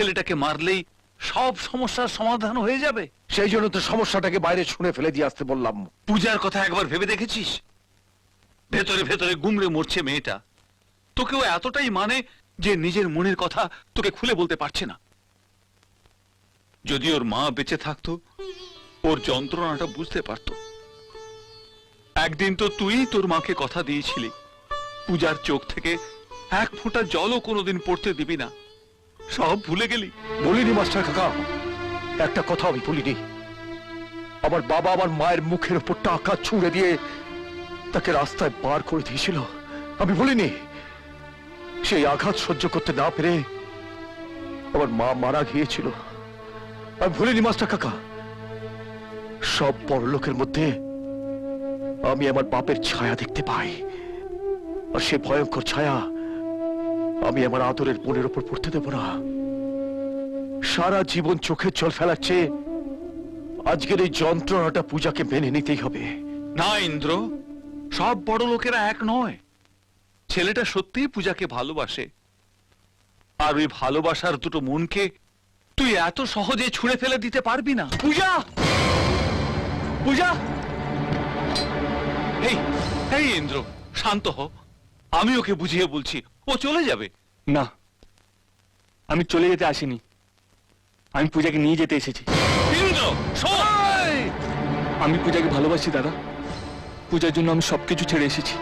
ছেলেটাকে মারলেই সব সমস্যার সমাধান হয়ে যাবে। সেই জন্য তো সমস্যাটাকে বাইরে শুনে ফেলে দিয়ে আসতে বললাম। পূজার কথা একবার ভেবে দেখেছিস? ভেতরে ভেতরে গুমড়ে মরছে মেয়েটা। তোকেও এতটাই মানে যে নিজের মনের কথা তোকে খুলে বলতে পারছে না। যদি ওর মা বেঁচে থাকতো ওর যন্ত্রণাটা বুঝতে পারতো। একদিন তো তুই তোর মাকে কথা দিয়েছিলি। পূজার চোখ থেকে এক ফোঁটা জলও কোনোদিন পড়তে দিবি না। সব ভুলে গেলি। বলিনি, মাস্টার কাকা। একটা কথা আমি বলিনি। আমার বাবা আমার মায়ের মুখের উপর টাকা ছুঁড়ে দিয়ে তাকে রাস্তায় বার করে দিয়েছিল। আমি বলিনি, সেই আঘাত সহ্য করতে না পেরে আমার মা মারা গিয়েছিল। আমি ভুলিনি, মাস্টার কাকা। সব পরলোকের মধ্যে আমি আমার বাপের ছায়া দেখতে পাই। আর সে ভয়ঙ্কর ছায়া আমি আমার আদরের বোনের উপর পড়তে দেব না। সারা জীবন চোখের জল ফেলাচ্ছে। আজকের এই যন্ত্রণাটা পূজাকে মেনে নিতেই হবে। না ইন্দ্র সব বড় লোকেরা এক নয়। ছেলেটা সত্যিই পূজাকে ভালোবাসে। আর ওই ভালোবাসার দুটো মনকে তুই এত সহজে ছুঁড়ে ফেলে দিতে পারবি না। পূজা! পূজা! এই এই ইন্দ্র শান্ত হ। আমি ওকে বুঝিয়ে বলছি ও চলে যাবে? না আমি চলে যেতে আসিনি। আমি পূজাকে নিয়ে যেতে এসেছি। ইন্দ্র আমি পূজাকে ভালোবাসি দাদা। পূজার জন্য আমি সবকিছু ছেড়ে এসেছি।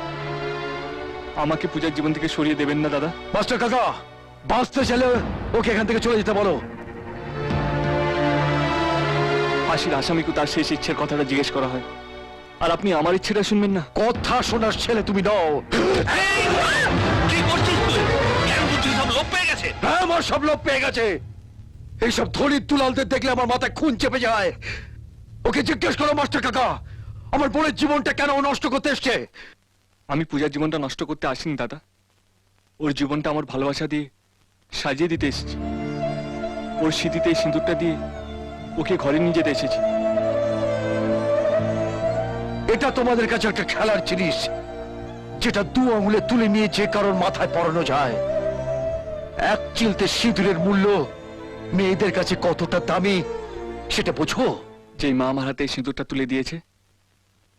আমাকে পূজার জীবন থেকে সরিয়ে দেবেন না দাদা। মাস্টার কাকা বাঁচতে চাইলে ওকে এখান থেকে চলে যেতে বলো। ফাঁসির আসামিকে তার শেষ ইচ্ছের কথাটা জিজ্ঞেস করা হয়। আর আপনি আমার ইচ্ছেটা শুনবেন না? কথা শোনার ছেলে তুমি নও। গেছে। হ্যাঁ আমার সব লোক পেয়ে গেছে। এইসব ধনির দুলালদের দেখলে আমার মাথায় খুন চেপে যায়। ওকে জিজ্ঞেস করো মাস্টার কাকা আমার বোনের জীবনটা কেন ও নষ্ট করতে এসছে? আমি পূজার জীবনটা নষ্ট করতে আসিনি দাদা। ওর জীবনটা আমার ভালোবাসা দিয়ে সাজিয়ে দিতে এসেছি। ওর স্মৃতিতে এই সিঁদুরটা দিয়ে ওকে ঘরে নিয়ে যেতে এসেছি। এটা তোমাদের কাছে একটা খেলার জিনিস যেটা দু আঙুলে তুলে নিয়ে যে কারোর মাথায় পরানো যায়। এক চিলতে সিঁদুরের মূল্য মেয়েদের কাছে কতটা দামি সেটা বোঝো। যে মা আমার হাতে এই সিঁদুরটা তুলে দিয়েছে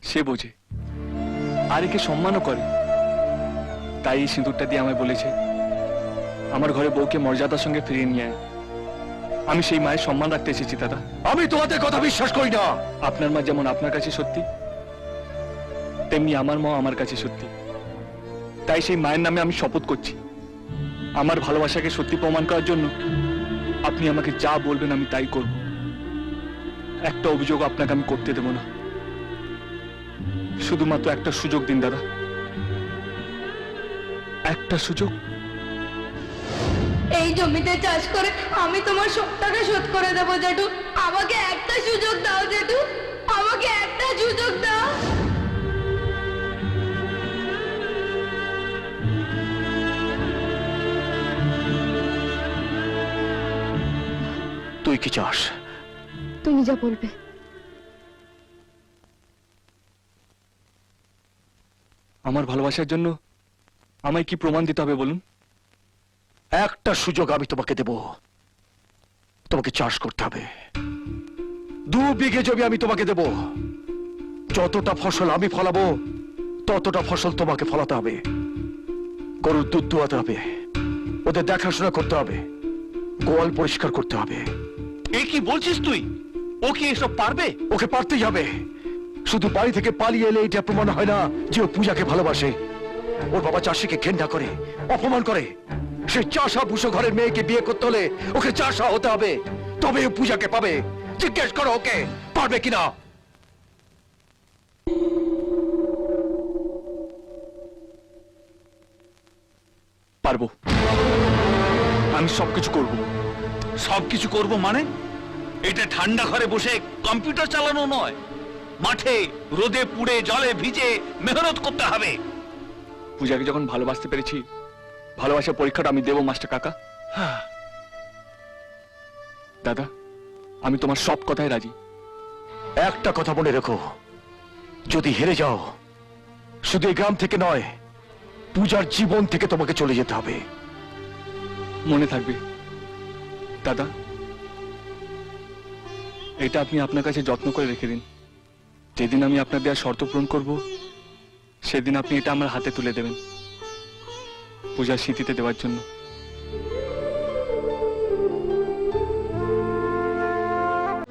সে বোঝে। আর একে সম্মানও করে। তাই এই সিঁদুরটা দিয়ে আমায় বলেছে আমার ঘরে বউকে মর্যাদার সঙ্গে ফিরিয়ে নিয়ে আয়। আমি সেই মায়ের সম্মান রাখতে এসেছি দাদা। আমি তোমাদের কথা বিশ্বাস করি না। আপনার মা যেমন আপনার কাছে সত্যি তেমনি আমার মা আমার কাছে সত্যি। তাই সেই মায়ের নামে আমি শপথ করছি। আমার ভালোবাসাকে সত্যি প্রমাণ করার জন্য আপনি আমাকে যা বলবেন আমি তাই করব। একটা অভিযোগ আপনাকে আমি করতে দেব না। শুধুমাত্র একটা সুযোগ দিন, দাদা। একটা সুযোগ। এই জমিতে চাষ করে আমি তোমার সব টাকা শোধ করে দেবো, জেঠু। আমাকে একটা সুযোগ দাও, জেঠু। আমাকে একটা সুযোগ দাও। তুই কি চাস? তুমি যা বলবে। আমার ভালোবাসার জন্য আমায় কি প্রমাণ দিতে হবে বলুন? একটা সুযোগ আমি তোমাকে দেব। তোমাকে চাষ করতে হবে। দু বিঘে জমি আমি তোমাকে দেব। যতটা ফসল আমি ফলাবো ততটা ফসল তোমাকে ফলাতে হবে। গরুর দুধ দোয়াতে হবে। ওদের দেখাশোনা করতে হবে। গোয়াল পরিষ্কার করতে হবে। এ কি বলছিস তুই? ও কি এসব পারবে? ওকে পারতেই হবে। শুধু বাড়ি থেকে পালিয়ে এলে এটা প্রমাণ হয় না যে ও পূজাকে ভালোবাসে? ওর বাবা চাষিকে ঘেন্না করে অপমান করে। সে চাষা ভুষো ঘরের মেয়েকে বিয়ে করতে হলে ওকে চাষা হতে হবে। তবে ও পূজাকে পাবে। জিজ্ঞেস করো ওকে পারবে কিনা? পারব। আমি সবকিছু করব। সবকিছু করব মানে? এটা ঠান্ডা ঘরে বসে কম্পিউটার চালানো নয়। মাঠে রোদে পুড়ে জলে ভিজে মেহনত করতে হবে। পূজাকে যখন ভালোবাসতে পেরেছি ভালোবাসার পরীক্ষাটা আমি দেবো মাস্টার কাকা। দাদা আমি তোমার সব কথায় রাজি। একটা কথা মনে রেখো। যদি হেরে যাও শুধু এই গ্রাম থেকে নয় পূজার জীবন থেকে তোমাকে চলে যেতে হবে। মনে থাকবে। দাদা, এটা আপনি আপনার কাছে যত্ন করে রেখে দিন। যেদিন আমি আপনার দেওয়া শর্ত পূরণ করব, সেদিন আপনি এটা আমার হাতে তুলে দেবেন, পূজার স্মৃতিতে দেওয়ার জন্য।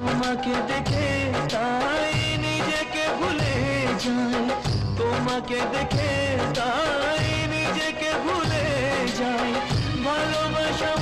তোমাকে দেখে তাই নিজেকে ভুলে যাই। ভালোবাসা